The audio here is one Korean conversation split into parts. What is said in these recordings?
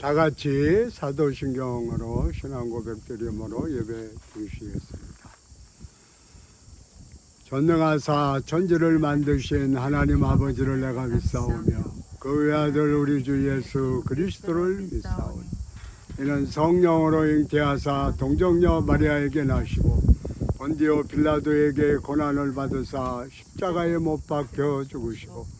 다 같이 사도신경으로 신앙 고백 드림으로 예배 드리시겠습니다. 전능하사 천지를 만드신 하나님 아버지를 내가 믿사오며 그 외아들 우리 주 예수 그리스도를 믿사오니 이는 성령으로 잉태하사 동정녀 마리아에게 나시고 본디오 빌라도에게 고난을 받으사 십자가에 못 박혀 죽으시고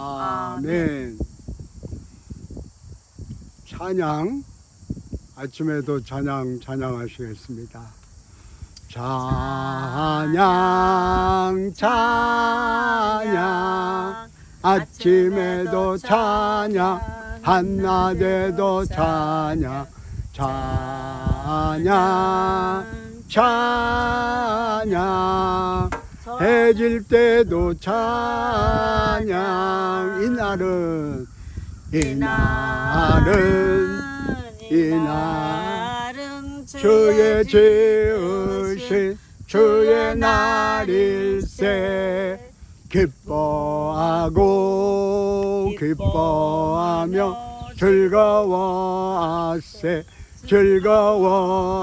아멘. 찬양 아침에도 찬양 찬양하시겠습니다. 찬양. 찬양. 아침에도 찬양 한낮에도 찬양. 찬양 찬양 해질 때도 찬양. 이날은 이날은 이날 주의 지으신 주의 날일세. 기뻐하고 기뻐하며 즐거워하세. 즐거워하세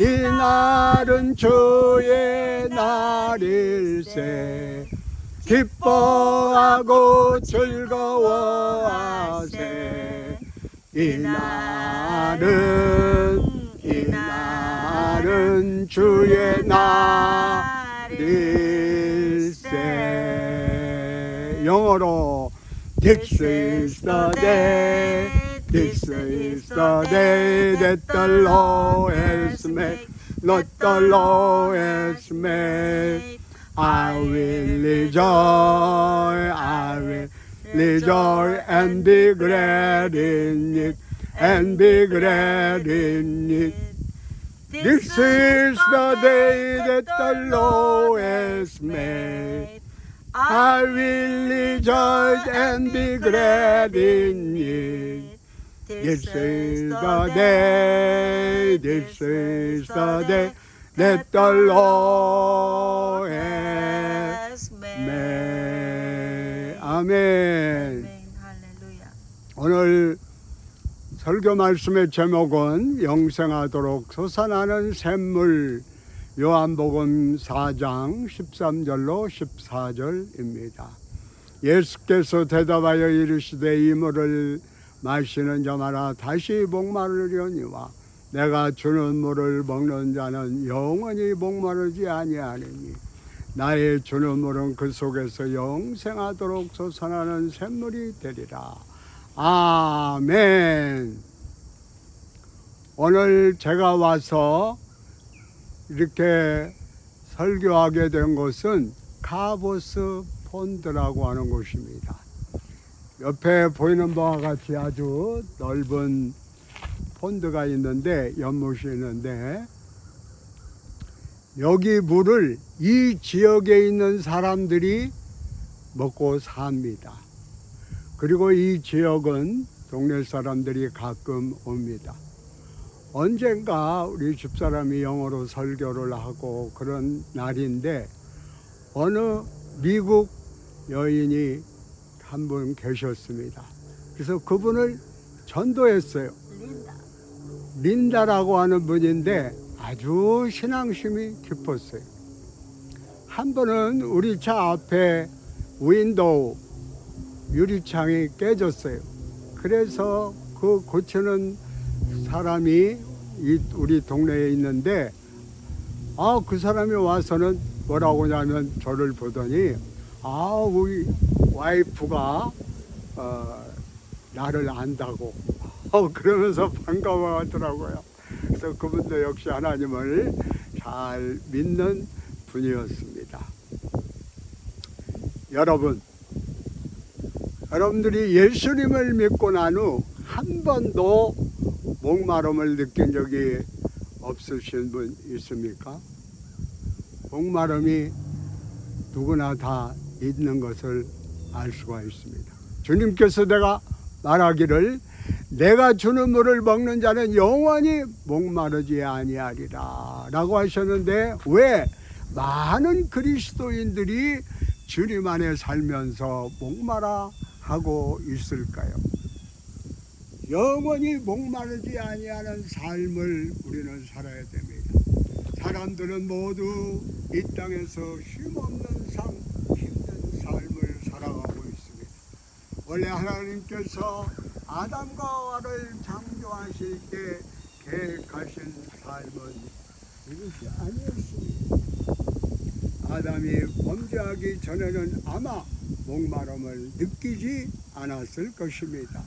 이날은 주의 날일세 기뻐하고 즐거워하세. 이날은 이날은 주의 날일세 영어로 This is the day This is the day that the Lord has made. Let the Lord has made. I will rejoice I will rejoice and be glad in it and be glad in it. This is the day that the Lord has made. I will rejoice and be glad in it This is the day, this is the day that the Lord has made. 아멘. 오늘 설교 말씀의 제목은 영생하도록 솟아나는 샘물 요한복음 4장 13절로 14절입니다. 예수께서 대답하여 이르시되 이 물을 마시는 자마다 다시 목마르려니와 내가 주는 물을 먹는 자는 영원히 목마르지 아니하리니 나의 주는 물은 그 속에서 영생하도록 솟아나는 샘물이 되리라. 아멘. 오늘 제가 와서 이렇게 설교하게 된 곳은 카보스 폰드라고 하는 곳입니다. 옆에 보이는 바와 같이 아주 넓은 폰드가 있는데 연못이 있는데 여기 물을 이 지역에 있는 사람들이 먹고 삽니다. 그리고 이 지역은 동네 사람들이 가끔 옵니다. 언젠가 우리 집사람이 영어로 설교를 하고 그런 날인데 어느 미국 여인이 한 분 계셨습니다. 그래서 그분을 전도했어요. 린다 린다 라고 하는 분인데 아주 신앙심이 깊었어요. 한 번은 우리 차 앞에 윈도우 유리창이 깨졌어요. 그래서 그 고치는 사람이 이 우리 동네에 있는데 아 그 사람이 와서는 뭐라고 하냐면 저를 보더니 아 우리 와이프가 어, 나를 안다고 어, 그러면서 반가워하더라고요. 그래서 그분도 역시 하나님을 잘 믿는 분이었습니다. 여러분, 여러분들이 예수님을 믿고 난 후 한 번도 목마름을 느낀 적이 없으신 분 있습니까? 목마름이 누구나 다 있는 것을 알 수가 있습니다. 주님께서 내가 말하기를 내가 주는 물을 먹는 자는 영원히 목마르지 아니하리라 라고 하셨는데 왜 많은 그리스도인들이 주님 안에 살면서 목마라 하고 있을까요? 영원히 목마르지 아니하는 삶을 우리는 살아야 됩니다. 사람들은 모두 이 땅에서 쉼없는 삶, 힘든 삶을 살아가고 있습니다. 원래 하나님께서 아담과 하와를 창조하실 때 계획하신 삶은 이것이 아니었습니다. 아담이 범죄하기 전에는 아마 목마름을 느끼지 않았을 것입니다.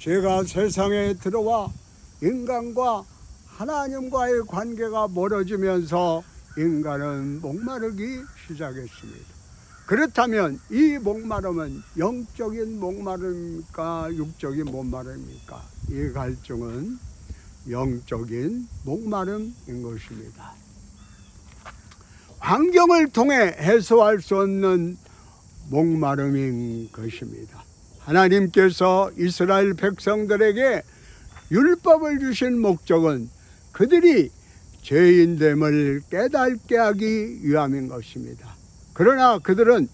죄가 세상에 들어와 인간과 하나님과의 관계가 멀어지면서 인간은 목마르기 시작했습니다. 그렇다면 이 목마름은 영적인 목마름입니까? 육적인 목마름입니까? 이 갈증은 영적인 목마름인 것입니다. 환경을 통해 해소할 수 없는 목마름인 것입니다. 하나님께서 이스라엘 백성들에게 율법을 주신 목적은 그들이 죄인됨을 깨닫게 하기 위함인 것입니다. 그러나 그들은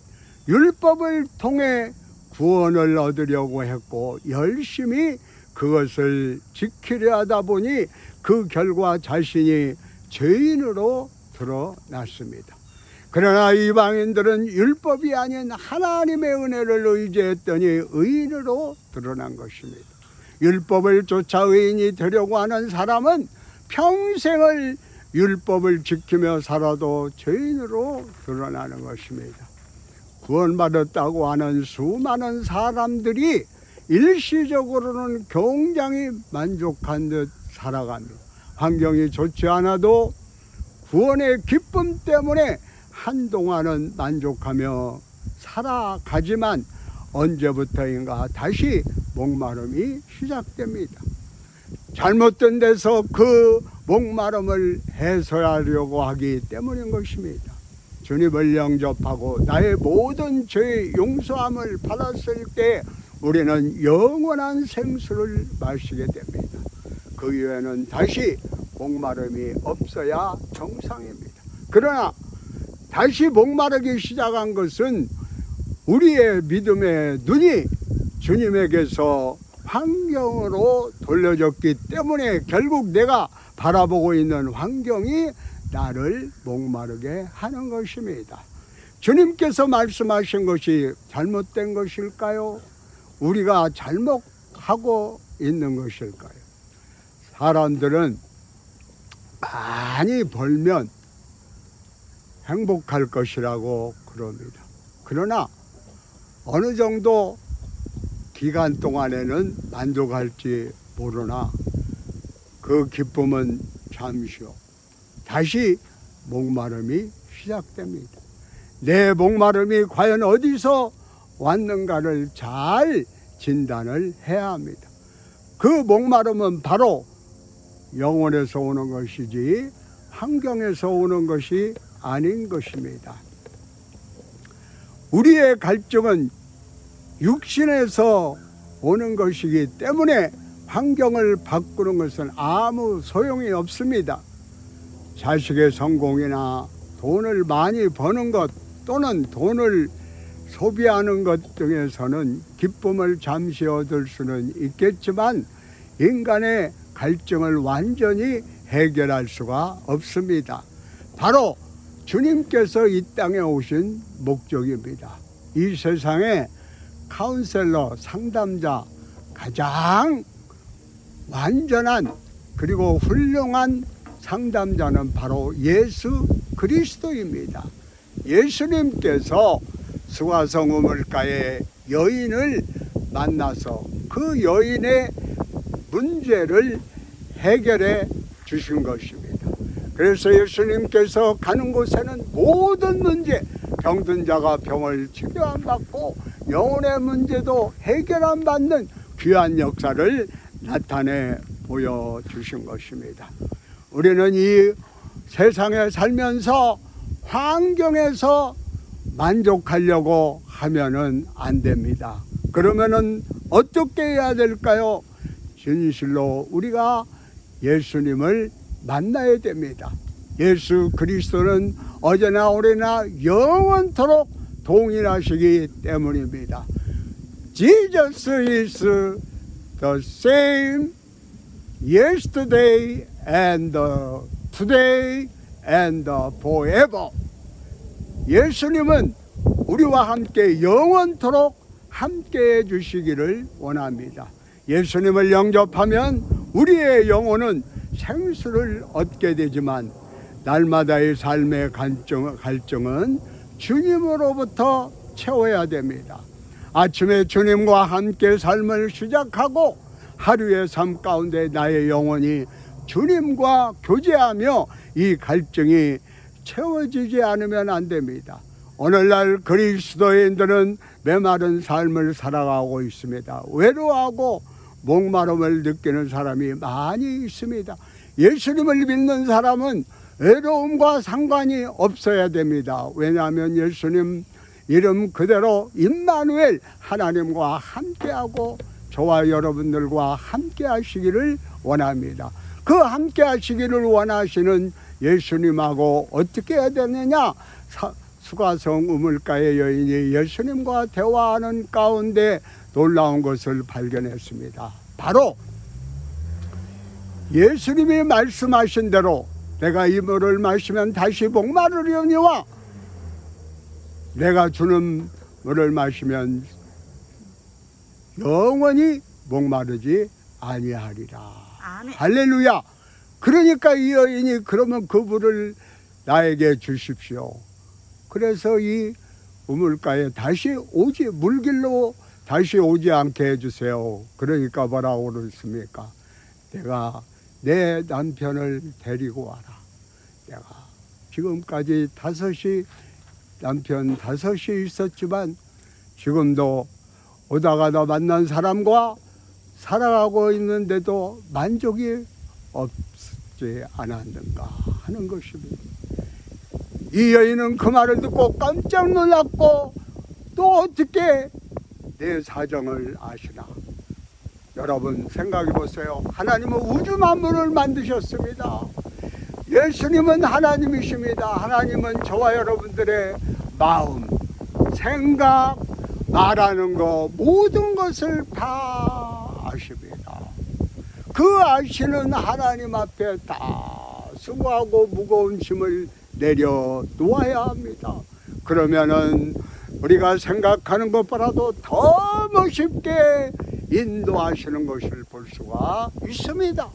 율법을 통해 구원을 얻으려고 했고 열심히 그것을 지키려 하다 보니 그 결과 자신이 죄인으로 드러났습니다. 그러나 이방인들은 율법이 아닌 하나님의 은혜를 의지했더니 의인으로 드러난 것입니다. 율법을 쫓아 의인이 되려고 하는 사람은 평생을 율법을 지키며 살아도 죄인으로 드러나는 것입니다. 구원받았다고 하는 수많은 사람들이 일시적으로는 굉장히 만족한 듯 살아갑니다. 환경이 좋지 않아도 구원의 기쁨 때문에 한동안은 만족하며 살아가지만 언제부터인가 다시 목마름이 시작됩니다. 잘못된 데서 그 목마름을 해소하려고 하기 때문인 것입니다. 주님을 영접하고 나의 모든 죄의 용서함을 받았을 때 우리는 영원한 생수를 마시게 됩니다. 그 이후에는 다시 목마름이 없어야 정상입니다. 그러나 다시 목마르기 시작한 것은 우리의 믿음의 눈이 주님에게서 환경으로 돌려졌기 때문에 결국 내가 바라보고 있는 환경이 나를 목마르게 하는 것입니다. 주님께서 말씀하신 것이 잘못된 것일까요? 우리가 잘못하고 있는 것일까요? 사람들은 많이 벌면 행복할 것이라고 그럽니다. 그러나 어느 정도 기간 동안에는 만족할지 모르나 그 기쁨은 잠시요. 다시 목마름이 시작됩니다. 내 목마름이 과연 어디서 왔는가를 잘 진단을 해야 합니다. 그 목마름은 바로 영혼에서 오는 것이지 환경에서 오는 것이 아닌 것입니다. 우리의 갈증은 육신에서 오는 것이기 때문에 환경을 바꾸는 것은 아무 소용이 없습니다. 자식의 성공이나 돈을 많이 버는 것 또는 돈을 소비하는 것 등에서는 기쁨을 잠시 얻을 수는 있겠지만 인간의 갈증을 완전히 해결할 수가 없습니다. 바로 주님께서 이 땅에 오신 목적입니다. 이 세상에 카운셀러, 상담자, 가장 완전한 그리고 훌륭한 상담자는 바로 예수 그리스도입니다. 예수님께서 수화성 우물가의 여인을 만나서 그 여인의 문제를 해결해 주신 것입니다. 그래서 예수님께서 가는 곳에는 모든 문제, 병든 자가 병을 치료 안 받고 영혼의 문제도 해결 안 받는 귀한 역사를 나타내 보여주신 것입니다. 우리는 이 세상에 살면서 환경에서 만족하려고 하면은 안 됩니다. 그러면은 어떻게 해야 될까요? 진실로 우리가 예수님을 만나야 됩니다. 예수 그리스도는 어제나 오래나 영원토록 동일하시기 때문입니다. Jesus is the same yesterday and today and forever. 예수님은 우리와 함께 영원토록 함께 해 주시기를 원합니다. 예수님을 영접하면 우리의 영혼은 생수를 얻게 되지만 날마다의 삶의 갈증, 갈증은 주님으로부터 채워야 됩니다. 아침에 주님과 함께 삶을 시작하고 하루의 삶 가운데 나의 영혼이 주님과 교제하며 이 갈증이 채워지지 않으면 안 됩니다. 오늘날 그리스도인들은 메마른 삶을 살아가고 있습니다. 외로워하고 목마름을 느끼는 사람이 많이 있습니다. 예수님을 믿는 사람은 외로움과 상관이 없어야 됩니다. 왜냐하면 예수님 이름 그대로 임마누엘 하나님과 함께하고 저와 여러분들과 함께 하시기를 원합니다. 그 함께 하시기를 원하시는 예수님하고 어떻게 해야 되느냐? 사- 수가성 우물가의 여인이 예수님과 대화하는 가운데 놀라운 것을 발견했습니다. 바로 예수님이 말씀하신 대로 내가 이 물을 마시면 다시 목마르려니와 내가 주는 물을 마시면 영원히 목마르지 아니하리라. 아멘. 할렐루야. 그러니까 이 여인이 그러면 그 물을 나에게 주십시오. 그래서 이 우물가에 다시 오지 물길로 다시 오지 않게 해주세요. 그러니까 뭐라고 그랬습니까? 내가 내 남편을 데리고 와라. 내가 지금까지 다섯이 남편 다섯이 있었지만 지금도 오다 가다 만난 사람과 살아가고 있는데도 만족이 없지 않았는가 하는 것입니다. 이 여인은 그 말을 듣고 깜짝 놀랐고 또 어떻게 내 사정을 아시나? 여러분 생각해 보세요. 하나님은 우주 만물을 만드셨습니다. 예수님은 하나님이십니다. 하나님은 저와 여러분들의 마음, 생각, 말하는 거 모든 것을 다 아십니다. 그 아시는 하나님 앞에 다 수고하고 무거운 짐을 내려 놓아야 합니다. 그러면은 우리가 생각하는 것보다도 더 멋있게 인도하시는 것을 볼 수가 있습니다.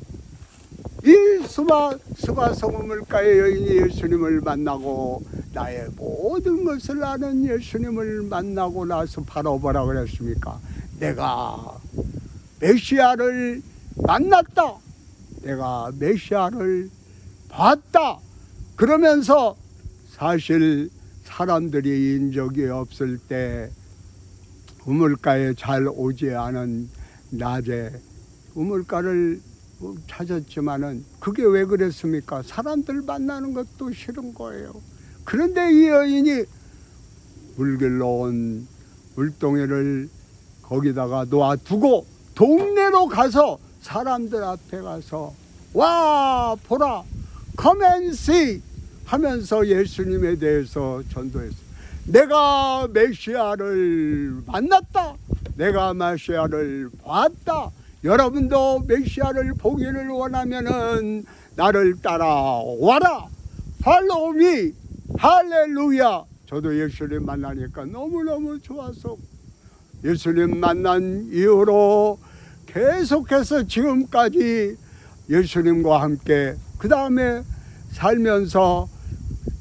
이 수바 수바 성우물가의 여인이 예수님을 만나고 나의 모든 것을 아는 예수님을 만나고 나서 바로 뭐라 그랬습니까? 내가 메시아를 만났다. 내가 메시아를 봤다. 그러면서 사실 사람들이 인 적이 없을 때 우물가에 잘 오지 않은 낮에 우물가를 찾았지만은 그게 왜 그랬습니까? 사람들 만나는 것도 싫은 거예요. 그런데 이 여인이 물길로 온 물동이를 거기다가 놓아두고 동네로 가서 사람들 앞에 가서 와 보라 come and see 하면서 예수님에 대해서 전도했어요. 내가 메시아를 만났다. 내가 메시아를 봤다. 여러분도 메시아를 보기를 원하면은 나를 따라와라. Follow me. 할렐루야. 저도 예수님 만나니까 너무너무 좋아서 예수님 만난 이후로 계속해서 지금까지 예수님과 함께 그 다음에 살면서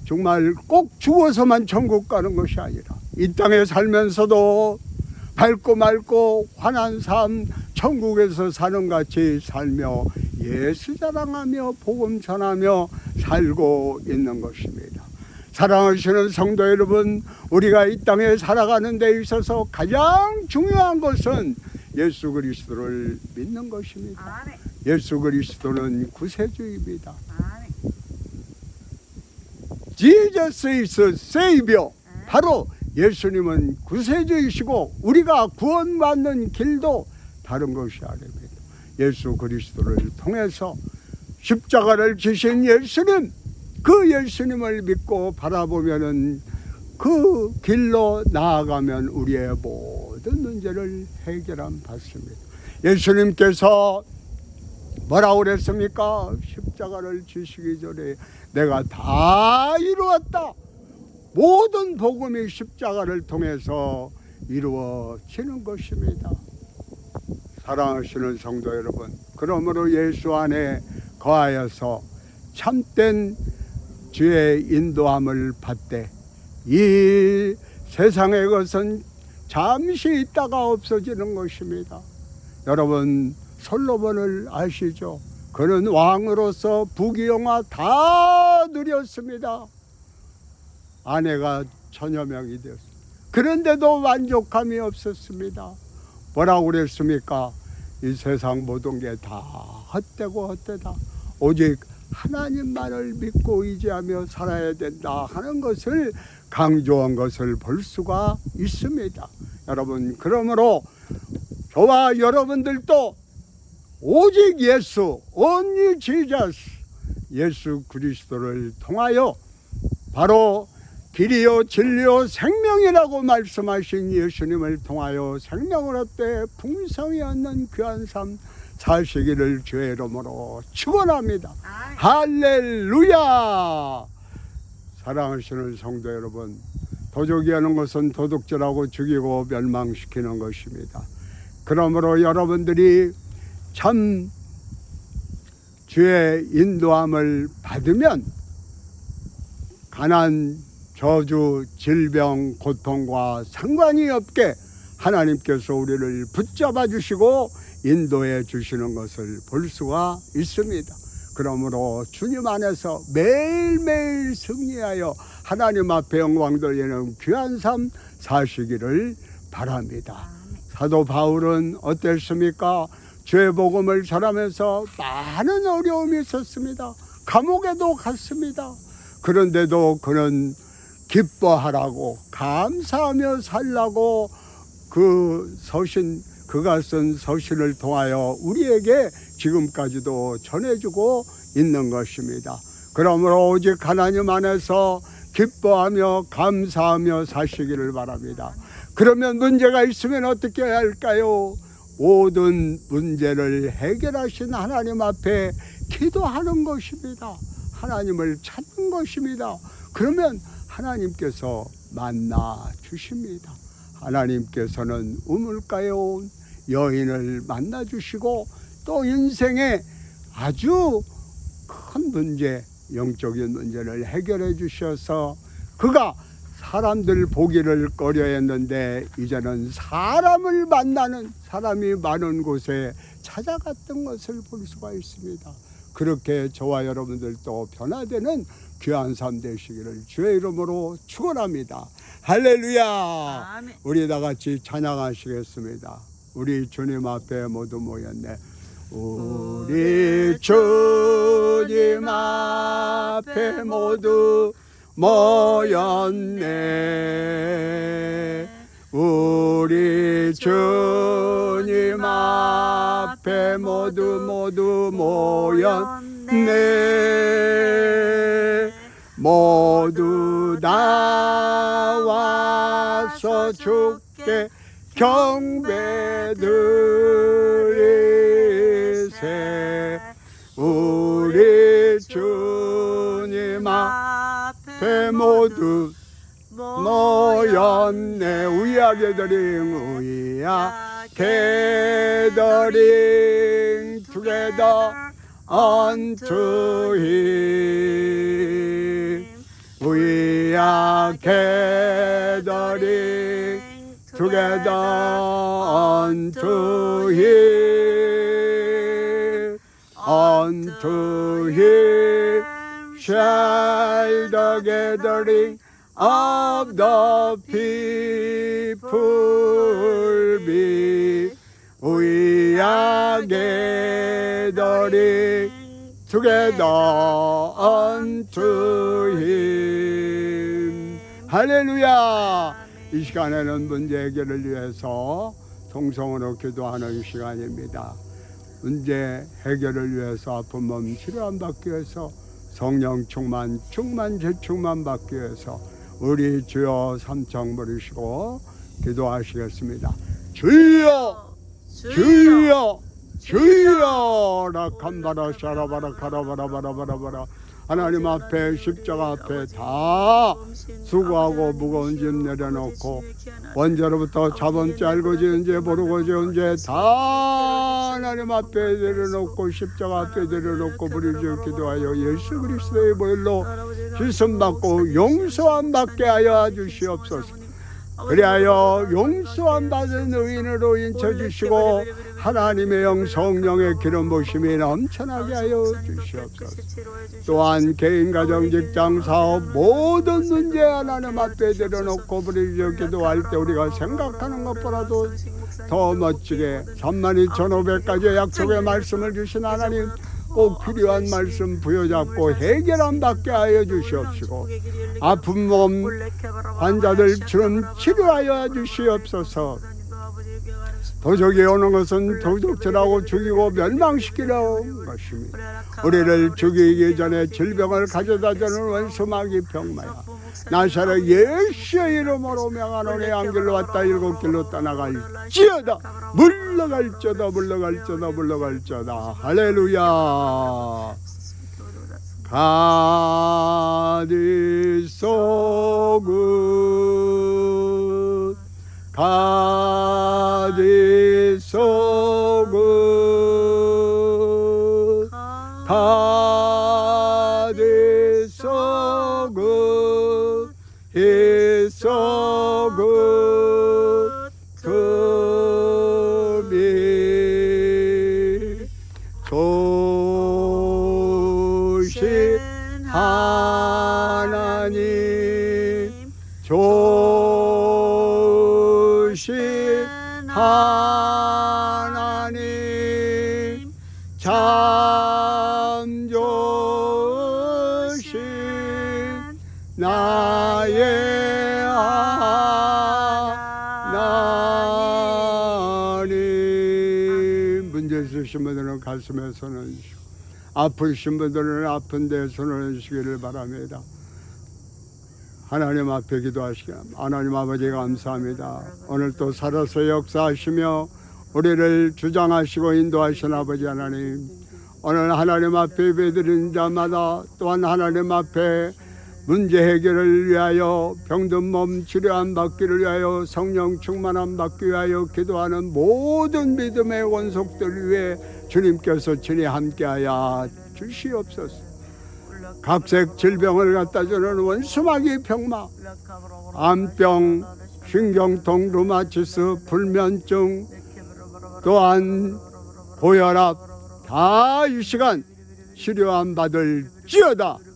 정말 꼭 죽어서만 천국 가는 것이 아니라 이 땅에 살면서도 밝고 맑고 환한 삶 천국에서 사는 같이 살며 예수 자랑하며 복음 전하며 살고 있는 것입니다. 사랑하시는 성도 여러분, 우리가 이 땅에 살아가는 데 있어서 가장 중요한 것은 예수 그리스도를 믿는 것입니다. 아멘. 예수 그리스도는 구세주입니다. Jesus is Savior. 바로 예수님은 구세주이시고 우리가 구원받는 길도 다른 것이 아닙니다. 예수 그리스도를 통해서 십자가를 지신 예수님, 그 예수님을 믿고 바라보면은 그 길로 나아가면 우리의 모든 문제를 해결함 받습니다. 예수님께서 뭐라고 그랬습니까? 십자가를 지시기 전에 내가 다 이루었다. 모든 복음이 십자가를 통해서 이루어지는 것입니다. 사랑하시는 성도 여러분, 그러므로 예수 안에 거하여서 참된 주의 인도함을 받되 이 세상의 것은 잠시 있다가 없어지는 것입니다. 여러분 솔로몬을 아시죠? 그는 왕으로서 부귀영화 다 누렸습니다. 아내가 천여 명이 되었습니다. 그런데도 만족감이 없었습니다. 뭐라고 그랬습니까? 이 세상 모든 게 다 헛되고 헛되다. 오직 하나님만을 믿고 의지하며 살아야 된다 하는 것을 강조한 것을 볼 수가 있습니다. 여러분, 그러므로 저와 여러분들도 오직 예수, only Jesus, 예수 그리스도를 통하여 바로 길이요 진리요 생명이라고 말씀하신 예수님을 통하여 생명을 얻되 풍성히 얻는 귀한 삶 사시기를 주의 이름으로 축원합니다. 할렐루야! 사랑하시는 성도 여러분, 도둑이 하는 것은 도둑질하고 죽이고 멸망시키는 것입니다. 그러므로 여러분들이 참 주의 인도함을 받으면 가난, 저주, 질병, 고통과 상관이 없게 하나님께서 우리를 붙잡아 주시고 인도해 주시는 것을 볼 수가 있습니다. 그러므로 주님 안에서 매일매일 승리하여 하나님 앞에 영광 돌리는 귀한 삶 사시기를 바랍니다. 사도 바울은 어땠습니까? 죄 복음을 전하면서 많은 어려움이 있었습니다. 감옥에도 갔습니다. 그런데도 그는 기뻐하라고 감사하며 살라고 그 서신 그가 쓴 서신을 통하여 우리에게 지금까지도 전해주고 있는 것입니다. 그러므로 오직 하나님 안에서 기뻐하며 감사하며 사시기를 바랍니다. 그러면 문제가 있으면 어떻게 해야 할까요? 모든 문제를 해결하신 하나님 앞에 기도하는 것입니다. 하나님을 찾는 것입니다. 그러면 하나님께서 만나 주십니다. 하나님께서는 우물가에 온 여인을 만나 주시고 또 인생에 아주 큰 문제, 영적인 문제를 해결해 주셔서 그가 사람들 보기를 꺼려 했는데 이제는 사람을 만나는 사람이 많은 곳에 찾아갔던 것을 볼 수가 있습니다. 그렇게 저와 여러분들도 변화되는 귀한 삶 되시기를 주의 이름으로 축원합니다. 할렐루야. 아멘. 우리 다 같이 찬양하시겠습니다. 우리 주님 앞에 모두 모였네. 우리 주님 앞에 모두 모였네. 우리 주님 앞에 모두 모두 모였네. 모두 다 와서 주께 경배드리세 우 모두 모였네 우야게 드링 우야게 드링 together unto him we are gathering together unto him unto him shall the gathering of the people be are gathering together unto him. 할렐루야! 이 시간에는 문제 해결을 위해서 통성으로 기도하는 시간입니다. 문제 해결을 위해서 아픈 몸 치료함 받기 위해서 성령 충만, 충만, 재충만 받기 위해서 우리 주여 삼창 부르시고 기도하시겠습니다. 주여! 주여! 주여! 라칸바라 샤라바라 카라바라 바라바라 하나님 앞에 십자가 앞에 다 수고하고 무거운 짐 내려놓고 원죄로부터 자본죄 알고 지은 죄 모르고 지은 죄다 하나님 앞에 내려놓고 십자가 앞에 내려놓고 부르짖어 기도하여 예수 그리스도의 보혈로 휘씀 받고 용서함 받게 하여 주시옵소서 그리하여 용서함 받은 의인으로 인쳐 주시고 하나님의 영 성령의 기름 부심이 넘쳐나게 하여 주시옵소서. 또한 개인 가정 직장 사업 모든 문제 하나님 앞에 내려놓고 부르짖어 기도할 때 우리가 생각하는 것보다도 더 멋지게 32,500가지의 약속의 말씀을 주신 하나님 꼭 필요한 말씀 부여잡고 해결함 받게 하여 주시옵시고 아픈 몸 환자들처럼 치료하여 주시옵소서 도적이 오는 것은 도적질하고 죽이고 멸망시키려는 것입니다. 우리를 죽이기 전에 질병을 가져다 주는 원수마귀 병마야. 나사렛 예수의 이름으로 명하노니 안길로 왔다 일곱 길로 떠나갈지어다. 물러갈지어다 물러갈지어다 물러갈지어다. 할렐루야. 가디소굿 가디소굿 가 있으신 분들은 가슴에 손을 얹으시고 아프신 분들은 아픈 데 손을 얹으시기를 바랍니다. 하나님 앞에 기도하시기 하나님 아버지 감사합니다. 오늘 또 살아서 역사하시며 우리를 주장하시고 인도하신 아버지 하나님 오늘 하나님 앞에 예배드리는 자마다 또한 하나님 앞에 문제 해결을 위하여 병든 몸 치료함 받기를 위하여 성령 충만함 받기 위하여 기도하는 모든 믿음의 원속들 위해 주님께서 친히 함께하여 주시옵소서. 각색 질병을 갖다 주는 원수마귀 병마, 암병, 신경통, 루마티스, 불면증, 또한 고혈압 다 이 시간 치료함 받을지어다.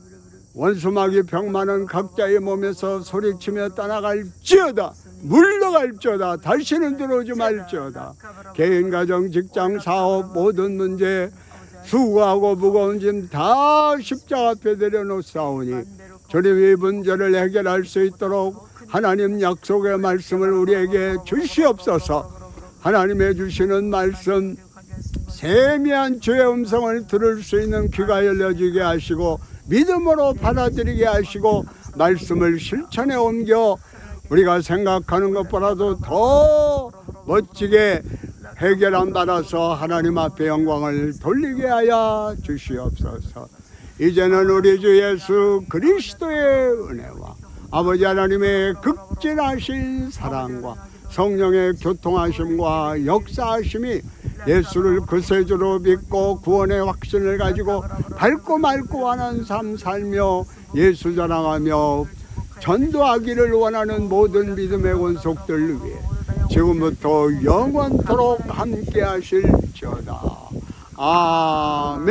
원수마귀 병마는 각자의 몸에서 소리치며 떠나갈지어다 물러갈지어다 다시는 들어오지 말지어다. 개인 가정 직장 사업 모든 문제 수고하고 무거운 짐 다 십자가 앞에 내려놓사오니 주님이 문제를 해결할 수 있도록 하나님 약속의 말씀을 우리에게 주시옵소서. 하나님의 주시는 말씀 세미한 주의 음성을 들을 수 있는 귀가 열려지게 하시고 믿음으로 받아들이게 하시고 말씀을 실천에 옮겨 우리가 생각하는 것보다도 더 멋지게 해결함 받아서 하나님 앞에 영광을 돌리게 하여 주시옵소서. 이제는 우리 주 예수 그리스도의 은혜와 아버지 하나님의 극진하신 사랑과 성령의 교통하심과 역사하심이 예수를 그세주로 믿고 구원의 확신을 가지고 밝고 맑고 하는 삶 살며 예수 자랑하며 전도하기를 원하는 모든 믿음의 원속들 위해 지금부터 영원토록 함께 하실지어다. 아멘.